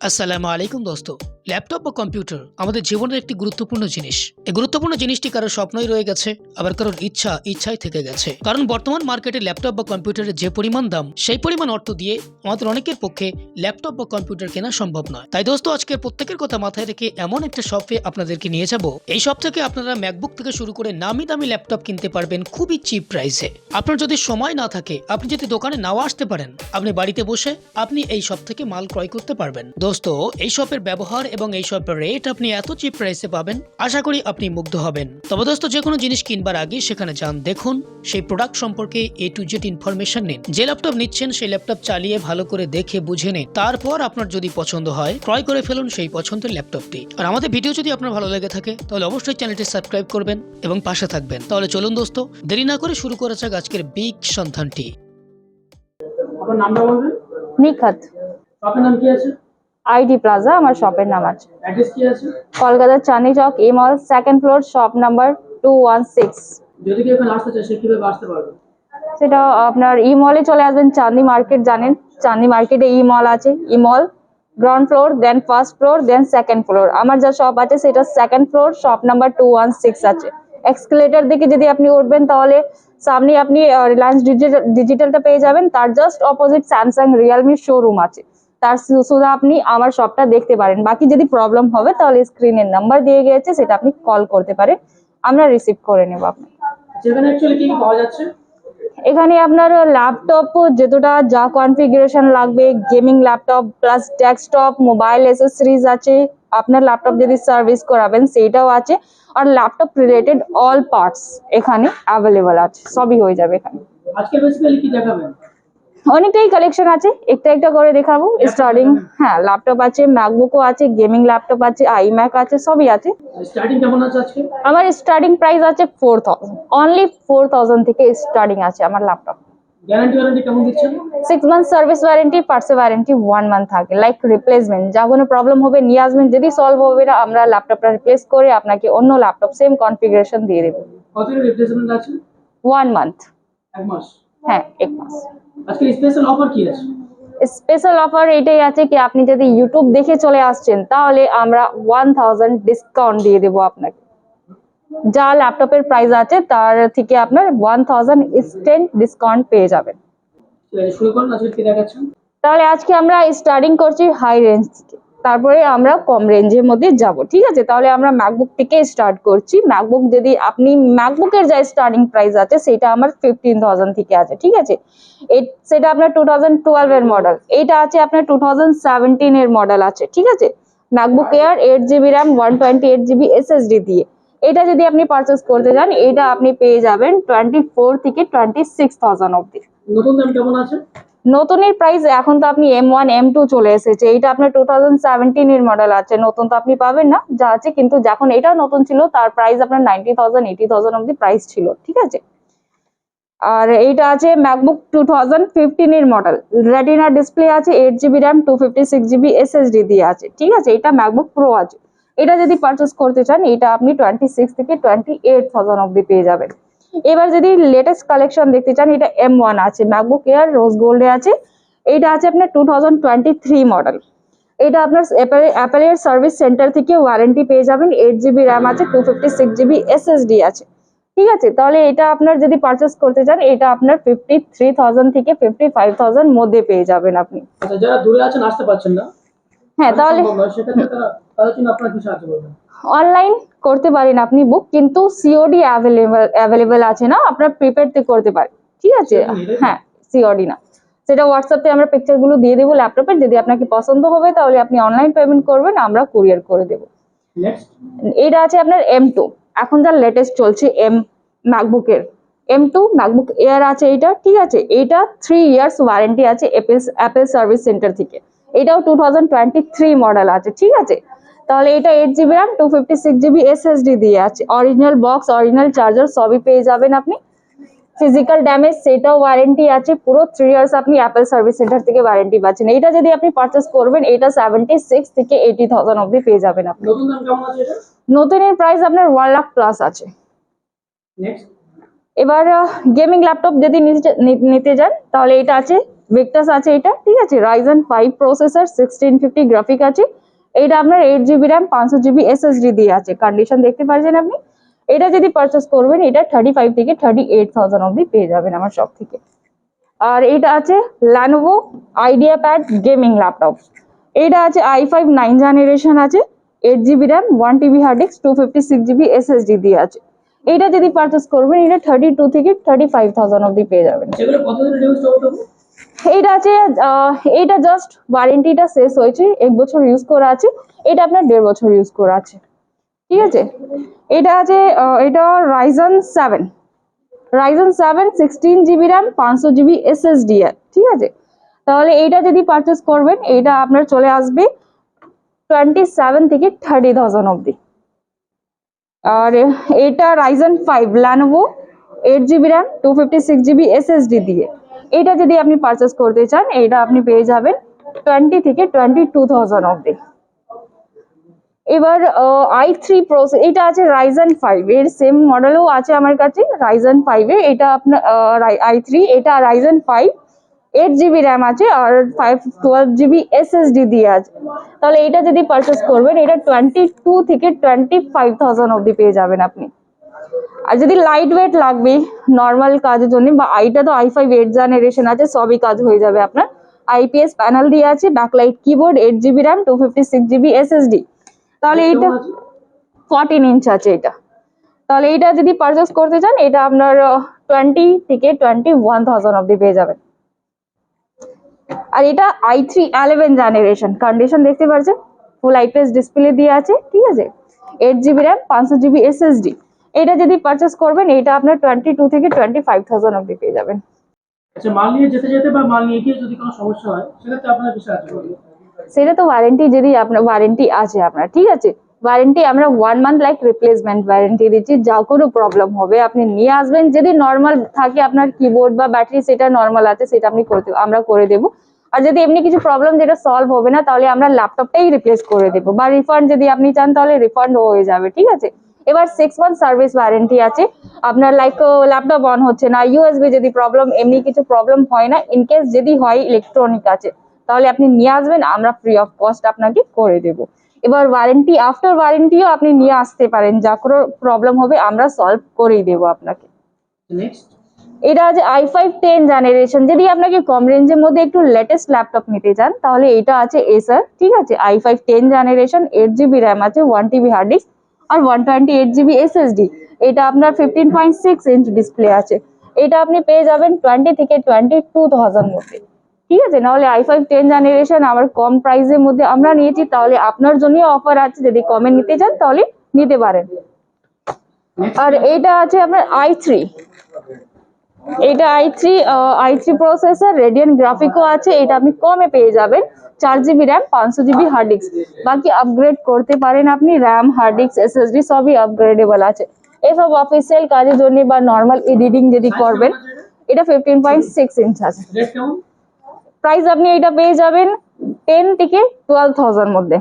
আসসালামু আলাইকুম দোস্ত। ল্যাপটপ বা কম্পিউটার আমাদের জীবনের একটি গুরুত্বপূর্ণ জিনিস। এই গুরুত্বপূর্ণ জিনিসটি কারোর স্বপ্নই রয়ে গেছে, আবার কারোর ইচ্ছা ইচ্ছাই থেকে গেছে। কারণ বর্তমান মার্কেটে ল্যাপটপ বা কম্পিউটারের যে পরিমাণ দাম, সেই পরিমাণ অর্থ দিয়ে আমাদের অনেকের পক্ষে ল্যাপটপ বা কম্পিউটার কেনা সম্ভব নয়। তাই দোস্ত, আজকের প্রত্যেকের কথা মাথায় রেখে এমন একটা শপে আপনাদেরকে নিয়ে যাব। এই শপ থেকে আপনারা ম্যাকবুক থেকে শুরু করে নামি দামি ল্যাপটপ কিনতে পারবেন খুবই চিপ প্রাইসে। আপনার যদি সময় না থাকে, আপনি যদি দোকানে নাও আসতে পারেন, আপনি বাড়িতে বসে আপনি এই শপ থেকে মাল ক্রয় করতে পারবেন। দোস্ত, এই শপের ব্যবহার এবং এই শপের রেট আপনি এত চিপ প্রাইসে পাবেন আশা করি আপনি মুগ্ধ হবেন। তবে দোস্ত যে কোনো জিনিস কিনবার আগে সেখানে যান দেখুন সেই প্রোডাক্ট সম্পর্কে এ টু জেড ইনফরমেশন নিন। যে ল্যাপটপ নিচ্ছেন সেই ল্যাপটপ চালিয়ে ভালো করে দেখে বুঝে নিন। তারপর আপনার যদি পছন্দ হয় ক্রয় করে ফেলুন সেই পছন্দের ল্যাপটপটি আর আমাদের ভিডিও যদি আপনার ভালো লেগে থাকে তাহলে অবশ্যই চ্যানেলটি সাবস্ক্রাইব করবেন এবং পাশে থাকবেন। তাহলে চলুন দোস্ত দেরি না করে শুরু করা যাক আজকের বিগ সন্ধানটি। আপনার নামটা বলবেন? নিখাত। শপের নাম কি আছে? আইডি প্লাজা আমার শপের নাম আছে। কলকাতার Chandni Chowk E mall second floor shop number two one six সেটা আপনার ই মলে চলে আসবেন চাঁদনি মার্কেট জানেন। চাঁদনি মার্কেটে ই মল আছে E mall ground floor then first floor then second floor আমার যা শপ আছে সেটা second floor shop number two one six আছে। এক্সকেলেটার দিকে যদি আপনি উঠবেন তাহলে সামনে আপনি রিলায়েন্স ডিজিটাল ডিজিটালটা পেয়ে যাবেন। তার just opposite Samsung Realme showroom আছে। তার শুধু আপনি আমার শপটা দেখতে পারেন। বাকি যদি প্রবলেম হবে তাহলে স্ক্রিনের নাম্বার দিয়ে গিয়েছে সেটা আপনি কল করতে পারেন। আমরা রিসিভ করে নেব যাচ্ছে? এখানে আপনার ল্যাপটপ যেটা যা কনফিগারেশন লাগবে gaming laptop plus desktop mobile accessories আছে। আপনার ল্যাপটপ যদি সার্ভিস করাবেন সেইটাও আছে। আর ল্যাপটপ রিলেটেড অল পার্টস এখানে অ্যাভেলেবল আছে। সবই হয়ে যাবে এখানে। আজকে বেসিক্যালি কি দেখাবেন? অনেকটাই কালেকশন আছে। একটা একটা করে দেখাবো। স্টার্টিং হ্যাঁ ল্যাপটপ আছে ম্যাকবুকও আছে গেমিং ল্যাপটপ আছে আইম্যাক আছে সবই আছে। আমার স্টার্টিং প্রাইস আছে four thousand only four thousand থেকে স্টার্টিং আছে আমার laptop six month service warranty পার্টসের warranty one month থাকে। লাইক রিপ্লেসমেন্ট যা কোনো প্রবলেম হবে নিয়ে আসবেন। যদি সলভ হবে না আমরা ল্যাপটপটা রিপ্লেস করে আপনাকে অন্য ল্যাপটপ সেম কনফিগারেশন দিয়ে দেবো। ওয়ান মান্থ হ্যাঁ এক মাস। আজকে স্পেশাল অফার কি আছে? স্পেশাল অফার এটাই আছে কি আপনি যদি ইউটিউব দেখে চলে আসছেন তাহলে আমরা ওয়ান থাউজেন্ড ডিসকাউন্ট দিয়ে দেবো আপনাকে। যা ল্যাপটপের প্রাইস আছে তার থেকে আপনার ওয়ান থাউজেন্ড ইনস্ট্যান্ট ডিসকাউন্ট পেয়ে যাবেন। তাহলে শুরু করুন আজকে কি দেখাচ্ছেন? তাহলে আজকে আমরা স্টার্টিং করছি হাই রেঞ্জ থেকে। তারপরে আমরা কম রেঞ্জের মধ্যে যাব ঠিক আছে? তাহলে আমরা ম্যাকবুক থেকে স্টার্ট করছি। ম্যাকবুক যদি আপনি ম্যাকবুকের যা স্টার্টিং প্রাইস আছে সেটা আমার ফিফটিন থাউজেন্ড থেকে আছে ঠিক আছে? সেটা আপনার টু থাউজেন্ড টুয়েলভ এর মডেল এটা আছে আপনার টু থাউজেন্ড সেভেন্টিন এর মডেল আছে ঠিক আছে? MacBook Air eight GB RAM one twenty eight GB SSD দিয়ে। এটা যদি আপনি পারচেস করতে চান এটা আপনি পেয়ে যাবেন টোয়েন্টি ফোর থেকে টোয়েন্টি সিক্স থাউজেন্ড অব্দি নতুন দাম কেমন আছে? নতুনের প্রাইস এখন তো আপনি এম ওয়ান এম টু চলে এসেছে। এটা আপনার টু থাউজেন্ড সেভেন্টিন এর মডেল আছে। নতুন তো আপনি পাবেন না, যা আছে, কিন্তু যখন এটা নতুন ছিল, তার প্রাইস আপনার নাইনটি থাউজেন্ড এইটি থাউজেন্ড অব্দি প্রাইস ছিল, ঠিক আছে? আর এইটা আছে ম্যাকবুক টু থাউজেন্ড ফিফটিন এর মডেল রেটিনা ডিসপ্লে আছে eight GB RAM two fifty six GB SSD দিয়ে আছে, ঠিক আছে? এটা ম্যাকবুক প্রো আছে। এটা যদি পারচেস করতে চান, এটা আপনি টোয়েন্টি সিক্স থেকে টোয়েন্টি এইট থাউজেন্ড অব্দি পেয়ে যাবেন। এবার যদি লেটেস্ট কালেকশন দেখতে চান, এটা এম ওয়ান আছে ম্যাকবুক এয়ার রোজ গোল্ডে আছে। এইটা আছে আপনার টু মডেল এটা আপনার অ্যাপেলের সার্ভিস সেন্টার থেকে ওয়ারেন্টি পেয়ে যাবেন। এইট জিবি র্যাম আছে two fifty six GB SSD আছে। ঠিক আছে? তাহলে এটা আপনার যদি পারচেস করতে চান, এটা আপনার ফিফটি থ্রি থাউজেন্ড থেকে ফিফটি ফাইভ থাউজেন্ড মধ্যে পেয়ে যাবেন আপনি। আচ্ছা যারা দূরে আছেন, আসতে পারছেন না। হ্যাঁ তাহলে অনলাইন করতে পারেন আপনি বুক কিন্তু সিওডি অ্যাভেলেবল অ্যাভেলেবল আছে না? আপনার প্রিপেড তে করতে পারেন। ঠিক আছে? হ্যাঁ সিওডি না। সেটা হোয়াটসঅ্যাপে আমরা পিকচারগুলো দিয়ে দেবো ল্যাপটপের যদি আপনাকে পছন্দ হবে তাহলে আপনি অনলাইন পেমেন্ট করবেন আমরা কুরিয়ার করে দেবো। এটা আছে আপনার এম টু এখন যা লেটেস্ট চলছে এম ম্যাকবুকের এম টু ম্যাকবুক এয়ার আছে এটা ঠিক আছে? এটা থ্রি ইয়ার্স ওয়ারেন্টি আছে অ্যাপেল অ্যাপেল সার্ভিস সেন্টার থেকে। এটাও টু মডেল আছে ঠিক আছে? তাহলে এটা eight GB RAM two fifty six GB SSD দিয়ে আছে। অরিজিনাল বক্স অরিজিনাল চার্জার সবই পেয়ে যাবেন আপনি। ফিজিক্যাল ড্যামেজ সেটাও ওয়ারেন্টি আছে। পুরো থ্রি ইয়ার্স আপনি অ্যাপেল সার্ভিস সেন্টার থেকে ওয়ারেন্টি পাচ্ছেন। এটা যদি আপনি পারচেস করবেন এটা সেভেন্টি সিক্স থেকে এইটি থাউজেন্ড অব্দি পেয়ে যাবেন আপনি। নতুনের প্রাইস আপনার ওয়ান লাখ প্লাস আছে। এবার গেমিং ল্যাপটপ যদি নিতে যান তাহলে এটা আছে ভেক্টাস আছে এটা, ঠিক আছে? Ryzen five processor sixteen fifty graphic আছে। এটা আপনার এইট জিবি র্যাম পাঁচশো জিবি এসএসডি দিয়ে আছে। কন্ডিশন দেখতে পাচ্ছেন আপনি? এটা যদি পারচেস করবেন, এটা থার্টি ফাইভ থেকে থার্টি এইট থাউজেন্ড অবধি পেয়ে যাবেন আমার শপ থেকে। আর এটা আছে Lenovo IdeaPad gaming laptop এটা আছে আই ফাইভ নাইন জেনারেশন আছে। Eight GB RAM one TB hard disk two fifty six GB SSD দিয়ে আছে। এটা যদি পারচেস করবেন, এটা থার্টি টু থেকে থার্টি ফাইভ থাউজেন্ড অবধি পেয়ে যাবেন। এইটা আছে এইটা জাস্ট ওয়ারেন্টিটা শেষ হয়েছে, এক বছর ইউজ করা আছে, এটা আপনার দেড় বছর ইউজ করা আছে, ঠিক আছে? এটা আছে এটা Ryzen seven Ryzen seven sixteen GB RAM পাঁচশো জিবি এসএসডি ঠিক আছে? তাহলে এইটা যদি পারচেস করবেন, এইটা আপনার চলে আসবে টোয়েন্টি সেভেন থেকে থার্টি থাউজেন্ড অবধি। আর এটা Ryzen five Lenovo eight GB RAM two fifty six GB SSD দিয়ে। এটা যদি আপনি পারচেস করতে চান, এটা আপনি পেয়ে যাবেন টোয়েন্টি থেকে টোয়েন্টি টু থাউজেন্ড অবধি। এবার আই থ্রি প্রসেস এটা আছে রাইজন ফাইভ এর সেম মডেলও আছে আমার কাছে রাইজন ফাইভে এটা আপনার আই থ্রি এটা Ryzen five eight GB RAM আছে আর ফাইভ টুয়েলভ জিবি এসএসডি দিয়ে আছে। তাহলে এটা যদি পারচেস করবেন, এটা টোয়েন্টি টু থেকে টোয়েন্টি ফাইভ থাউজেন্ড অবধি পেয়ে যাবেন আপনি। আর যদি লাইট ওয়েট লাগবে নর্মাল কাজের জন্য বা আইটা তো আই ফাইভ এইট জেনারেশন আছে সবই কাজ হয়ে যাবে আপনার। আইপিএস প্যানেল দিয়ে আছে backlight keyboard eight GB RAM two fifty six GB SSD তাহলে এইটা ফর্টিন ইঞ্চ আছে এটা। তাহলে এইটা যদি পারচেস করতে চান এটা আপনার টোয়েন্টি থেকে টোয়েন্টি ওয়ান থাউজেন্ড অব্দি পেয়ে যাবেন। আর এটা I three eleven generation condition দেখতে পাচ্ছেন? ফুল আইপিএস ডিসপ্লে দিয়ে আছে ঠিক আছে? এইট জিবি র্যাম পাঁচশো জিবি এসএসডি এটা যদি পারচেস করবেন এটা আপনার টোয়েন্টি টু থেকে টোয়েন্টি ফাইভ থাউজেন্ড অব্দি পেয়ে যাবেন। আচ্ছা মাল নিয়ে যেতে যেতে বা মাল নিয়ে গিয়ে যদি কোনো সমস্যা হয় সেক্ষেত্রে আপনার কি সাহায্য সেটা তো ওয়ারেন্টি যদি আপনার ওয়ারেন্টি আছে আপনার ঠিক আছে? ওয়ারেন্টি আমরা one month like replacement warranty দিচ্ছি যা কোনো প্রবলেম হবে আপনি নিয়ে আসবেন যদি নর্মাল থাকে আপনার কিবোর্ড বা ব্যাটারি সেটা নর্মাল আছে সেটা আপনি করতে আমরা করে দেবো। আর যদি এমনি কিছু প্রবলেম যেটা সলভ হবে না তাহলে আমরা ল্যাপটপটাই রিপ্লেস করে দেবো। বা রিফান্ড যদি আপনি চান তাহলে রিফান্ড হয়ে যাবে ঠিক আছে? এবার সিক্স মান্থ সার্ভিস ওয়ারেন্টি আছে। আপনার লাইক ল্যাপটপ অন হচ্ছে না ইউএসবি যদি প্রবলেম এমনি কিছু প্রবলেম হয় না ইন কেস যদি হয় ইলেকট্রনিক আছে তাহলে আপনি নিয়ে আসবেন আমরা ফ্রি অফ কস্ট আপনাকে করে দেব। এবার ওয়ারেন্টি আফটার ওয়ারেন্টিও আপনি নিয়ে আসতে পারেন যা কোনো প্রবলেম হবে আমরা সলভ করেই দেবো আপনাকে। এটা আছে আই ফাইভ টেন জেনারেশন যদি আপনাকে কম রেঞ্জের মধ্যে একটু লেটেস্ট ল্যাপটপ নিতে চান তাহলে এটা আছে এসার ঠিক আছে? I five ten generation eight GB RAM আছে ওয়ান টিবি হার্ড ডিস্ক আর one twenty eight GB SSD এটা আপনার fifteen point six inch display আছে। এটা আপনি পেয়ে যাবেন টোয়েন্টি থেকে টোয়েন্টি টু থাউজেন্ড মধ্যে। ঠিক আছে? নাহলে আই ফাইভ টেন জেনারেশন আমার কম প্রাইসের মধ্যে আমরা নিয়েছি, তাহলে আপনার জন্য অফার আছে। যদি কমে নিতে চান, তাহলে নিতে পারেন। আর এটা আছে আপনার আই থ্রি এটা i three i three processor Radeon গ্রাফিকও আছে এটা আপনি কমে পেয়ে যাবেন। চার জিবি র্যাম পাঁচশো জিবি হার্ড ডিস্ক বাকি আপগ্রেড করতে পারেন আপনি র্যাম হার্ড ডিস্ক এসএসডি সবই আপগ্রেডেবল আছে। এসব অফিসিয়াল কাজের জন্য বা নর্মাল এডিটিং যদি করবেন, এটা ফিফটিন পয়েন্ট সিক্স ইঞ্চ আছে। প্রাইস আপনি এটা পেয়ে যাবেন টেন থেকে টুয়েলভ থাউজেন্ড মধ্যে।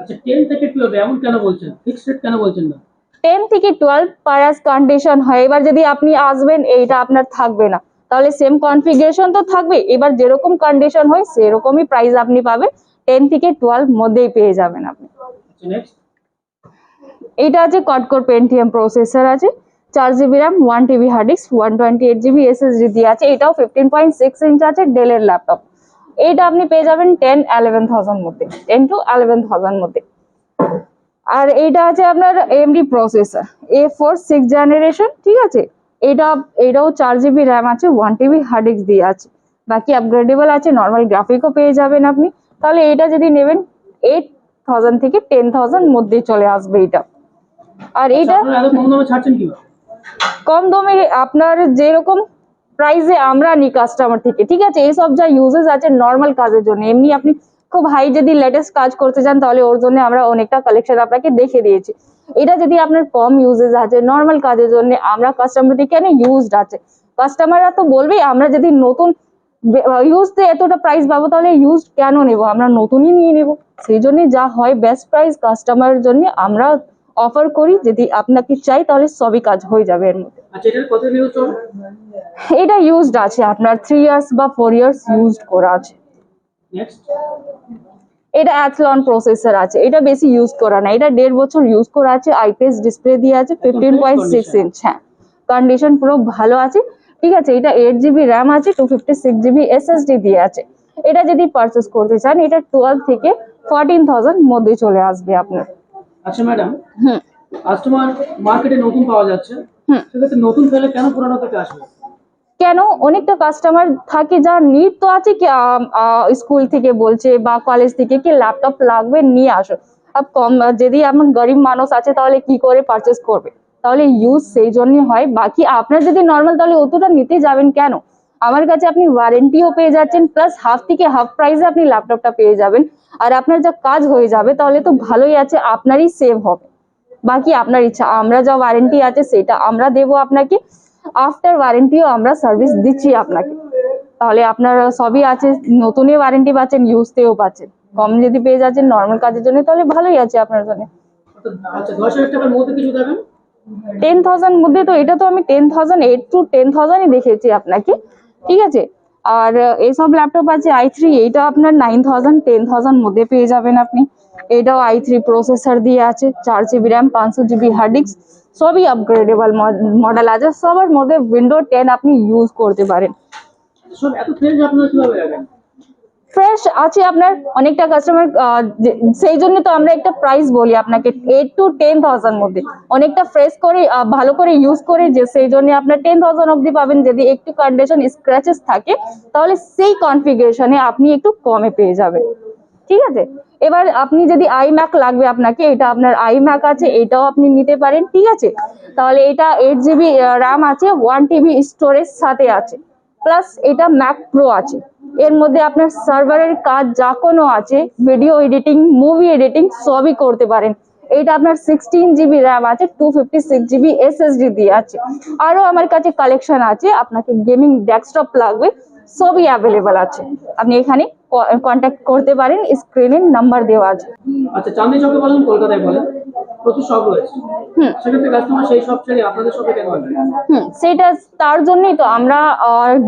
আচ্ছা টেন থেকে টুয়েলভ এমন কেন বলছেন? ফিক্সড কেন বলছেন না? টেন থেকে টুয়েলভ পারাস কন্ডিশন হয়। এবার যদি আপনি আসবেন এইটা আপনার থাকবে না। তাহলে সেম কনফিগারেশন তো থাকবে। এবার যেরকম কন্ডিশন হয় সেরকমই প্রাইস আপনি পাবেন। টেন থেকে টুয়েলভ মধ্যেই পেয়ে যাবেন আপনি। এটা আছে কটকোর পেন্টিএম প্রসেসর আছে। চার GB RAM one TB hard disk one twenty eight GB SSD দিয়ে আছে। এটাও ফিফটিন পয়েন্ট সিক্স ইঞ্চ আছে ডেলের ল্যাপটপ এইটা আপনি পেয়ে যাবেন টেন এলেভেন থাউজেন্ড মধ্যে। টেন টু এলেভেন থাউজেন্ড মধ্যে। আর এইটা আছে আপনার AMD processor A four six generation ঠিক আছে? এটা এটাও চার জিবি র্যাম আছে ওয়ান টিবি হার্ড ডিস্ক দিয়ে আছে। বাকি আপগ্রেডেবল আছে নর্মাল গ্রাফিকও পেয়ে যাবেন আপনি। তাহলে এটা যদি নেবেন এইট থাউজেন্ড থেকে টেন থাউজেন্ড মধ্যে চলে আসবে এটা। আর এটা কম দামে কম দামে আপনার যেরকম প্রাইসে আমরা নিই কাস্টমার থেকে ঠিক আছে? এইসব যা ইউজেস আছে নর্মাল কাজের জন্য এমনি আপনি খুব হাই যদি লেটেস্ট কাজ করতে চান তাহলে ওর জন্য আমরা অনেকটা কালেকশন আপনাকে দেখে দিয়েছি। এটা যদি আপনার কম ইউজেস আছে নর্মাল কাজের জন্য আমরা কাস্টমার থেকে কেন ইউজড আছে কাস্টমাররা তো বলবেই আমরা যদি নতুন ইউজতে এতটা প্রাইস পাবো তাহলে ইউজ কেন নেব? আমরা নতুনই নিয়ে নেব। সেই জন্য যা হয় বেস্ট প্রাইস কাস্টমারের জন্য আমরা অফার করি। যদি আপনাকে চাই তাহলে সবই কাজ হয়ে যাবে এর মধ্যে। আচ্ছা এটা ইউজড আছে আপনার থ্রি ইয়ার্স বা ফোর ইয়ার্স ইউজড করা আছে। এটা অ্যাথলন প্রসেসর আছে। এটা বেশি ইউজ করা না। এটা দেড় বছর ইউজ করা আছে। আইপিএস ডিসপ্লে দিয়ে আছে ফিফটিন পয়েন্ট সিক্স. ইঞ্চ হ্যাঁ। কন্ডিশন পুরো ভালো আছে। ঠিক আছে এটা এইট জিবি র্যাম আছে two fifty six GB SSD দিয়ে আছে। এটা যদি পারচেস করতে চান এটা টুয়েলভ থেকে ফোরটিন থাউজেন্ড মধ্যে চলে আসবে আপনার। আচ্ছা ম্যাডাম হুম। কাস্টমার মার্কেটে নতুন পাওয়া যাচ্ছে। হুম। সেক্ষেত্রে নতুন ফেলে কেন পুরানো থেকে আসবে? কেন? অনেকটা কাস্টমার থাকে যার নিড তো আছে কি স্কুল থেকে বলছে বা কলেজ থেকে কি ল্যাপটপ লাগবে নিয়ে আসো। আব কম, যদি আমার গরিব মানুষ আছে তাহলে কি করে পারচেস করবে? তাহলে ইউজ সেই জন্যই হয়। বাকি আপনার যদি নর্মাল তাহলে অতটা নিতে যাবেন কেন? আমার কাছে আপনি ওয়ারেন্টিও পেয়ে যাচ্ছেন প্লাস হাফ থেকে হাফ প্রাইসে আপনি ল্যাপটপটা পেয়ে যাবেন। আর আপনার যা কাজ হয়ে যাবে তাহলে তো ভালোই আছে, আপনারই সেভ হবে। বাকি আপনার ইচ্ছা, আমরা যা ওয়ারেন্টি আছে সেটা আমরা দেবো আপনাকে। আফটার ওয়ারেন্টিও আমরা সার্ভিস দিচ্ছি আপনাকে। তাহলে আপনার সবই আছে নতুনই ওয়ারেন্টি পাচ্ছেন ইউজতেও পাচ্ছেন। কম যদি পেয়ে যাচ্ছেন নর্মাল কাজের জন্য তাহলে ভালোই আছে আপনার জন্য। আচ্ছা টেন থাউজেন্ড মধ্যে তো এটা তো আমি ten thousand eight to ten থাউজেন্ডই দেখেছি আপনাকে। ঠিক আছে? আর এইসব ল্যাপটপ আছে আই থ্রি এইটা আপনার নাইন থাউজেন্ড টেন থাউজেন্ড মধ্যে পেয়ে যাবেন আপনি। এটাও আই থ্রি প্রসেসর দিয়ে আছে চার জিবি র্যাম পাঁচশো জিবি হার্ড ডিস্ক সবই আপগ্রেডেবল মডেল আছে। সবার মধ্যে উইন্ডো টেন আপনি ইউজ করতে পারেন। ফ্রেশ আছে আপনার অনেকটা কাস্টমার সেই জন্য তো আমরা একটা প্রাইস বলি আপনাকে এইট টু টেন থাউজেন্ড মধ্যে। অনেকটা ফ্রেশ করে ভালো করে ইউজ করে যে সেই জন্য আপনার টেন থাউজেন্ড অব্দি পাবেন। যদি একটু কন্ডিশন স্ক্র্যাচেস থাকে তাহলে সেই কনফিগারেশনে আপনি একটু কমে পেয়ে যাবেন। ঠিক আছে? এবার আপনি যদি আই ম্যাক লাগবে আপনাকে, এটা আপনার আই ম্যাক আছে, এটাও আপনি নিতে পারেন, ঠিক আছে? তাহলে এটা এইট জিবি র্যাম আছে ওয়ান টিবি স্টোরেজ সাথে আছে প্লাস এটা ম্যাক প্রো আছে। এর মধ্যে আপনার সার্ভারের কাজ যা কোনো আছে ভিডিও এডিটিং মুভি এডিটিং সবই করতে পারেন। এইটা আপনার সিক্সটিন জিবি র্যাম আছে two fifty six GB SSD দিয়ে আছে। আরও আমার কাছে কালেকশন আছে, আপনাকে গেমিং ডেস্কটপ লাগবে, সবই অ্যাভেলেবেল আছে। আপনি এখানে কন্ট্যাক্ট করতে পারেন স্ক্রিনে নাম্বার দেওয়া আছে। আচ্ছা চাঁদনি চকে বলেন কলকাতায় বলেন প্রচুর শপ রয়েছে। হুম। সেক্ষেত্রে কাস্টমার সেই সব ছেড়ে আপনাদের শপে কেন আসবে? হুম সেটা তার জন্যই তো আমরা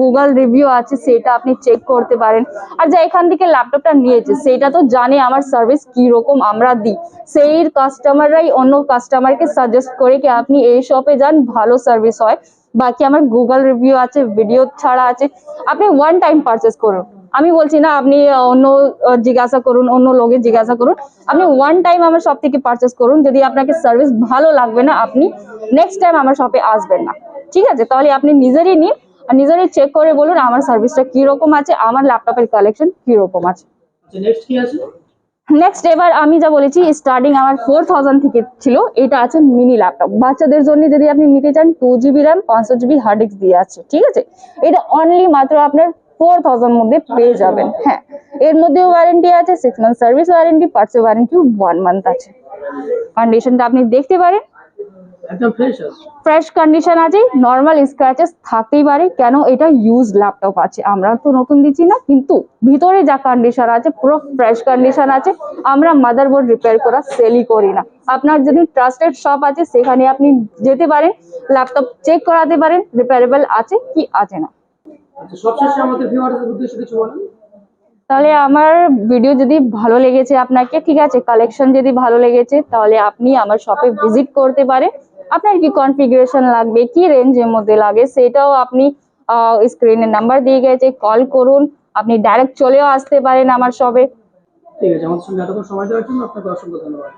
গুগল রিভিউ আছে সেটা আপনি চেক করতে পারেন। আর যা এখান থেকে ল্যাপটপটা নিয়েছে সেটা তো জানে আমার সার্ভিস কি রকম আমরা দিই। সেই কাস্টমাররাই অন্য কাস্টমারকে সাজেস্ট করে কি আপনি এই শপে যান ভালো সার্ভিস হয়। বাকি আমার গুগল রিভিউ আছে ভিডিও ছাড়া আছে। আপনি ওয়ান টাইম পারচেস করুন। আমি বলছি না আপনি অন্য জিজ্ঞাসা করুন অন্য লোকে জিজ্ঞাসা করুন। আপনি ওয়ান টাইম আমার শপ থেকে পারচেস করুন। যদি আপনাকে সার্ভিস ভালো লাগবে না আপনি নেক্সট টাইম আমার শপে আসবেন না। ঠিক আছে? তাহলে আপনি নিজেরই নিন আর নিজেরই চেক করে বলুন আমার সার্ভিসটা কি রকম আছে আমার ল্যাপটপের কালেকশন কি রকম আছে। আচ্ছা নেক্সট আছে? নেক্সট এবার আমি যা বলেছি স্টার্টিং আমার ফোর থাউজেন্ড থেকে ছিল এটা আছে মিনি ল্যাপটপ বাচ্চাদের জন্য যদি আপনি নিতে চান টু জিবি র্যাম পাঁচশো জিবি হার্ড ডিস্ক দিয়ে আছে। ঠিক আছে? এটা অনলি মাত্র আপনার ফোর থাউজেন্ড মধ্যে পেয়ে যাবেন। হ্যাঁ এর মধ্যেও ওয়ারেন্টি আছে সিক্স মান্থ সার্ভিস ওয়ারেন্টি পার্টসের ওয়ারেন্টি ওয়ান মান্থ আছে। কন্ডিশনটা আপনি দেখতে পারেন। ফ্রেশ কন্ডিশন আছে। নর্মাল স্ক্র্যাচেস থাকতেই পারে কেন এটা ইউজ ল্যাপটপ আছে আমরা তো নতুন দিচ্ছি না কিন্তু ভিতরে যা কন্ডিশন আছে পুরো ফ্রেশ কন্ডিশন আছে আমরা মাদারবোর্ড রিপেয়ার করা সেলই করি না। আপনার যদি ট্রাস্টেড শপ আছে সেখানে আপনি যেতে পারেন ল্যাপটপ চেক করাতে পারেন রিপেয়ারেবল আছে কি আছে না। আচ্ছা সবশেষে আমাদের ভিউয়ারদের উদ্দেশ্যে কিছু বলেন। তাহলে আমার ভিডিও যদি ভালো লেগেছে আপনাকে ঠিক আছে কালেকশন যদি ভালো লেগেছে তাহলে আপনি আমার শপে ভিজিট করতে পারেন আপনার কি কনফিগারেশন লাগবে কি রেঞ্জের মধ্যে লাগে সেটাও আপনি স্ক্রিনের নাম্বার দিয়ে গেছে কল করুন আপনি ডাইরেক্ট চলেও আসতে পারেন আমার শপে ঠিক আছে আমাদের সঙ্গে এতক্ষণ সময় দেওয়ার জন্য আপনাকে অসংখ্য ধন্যবাদ।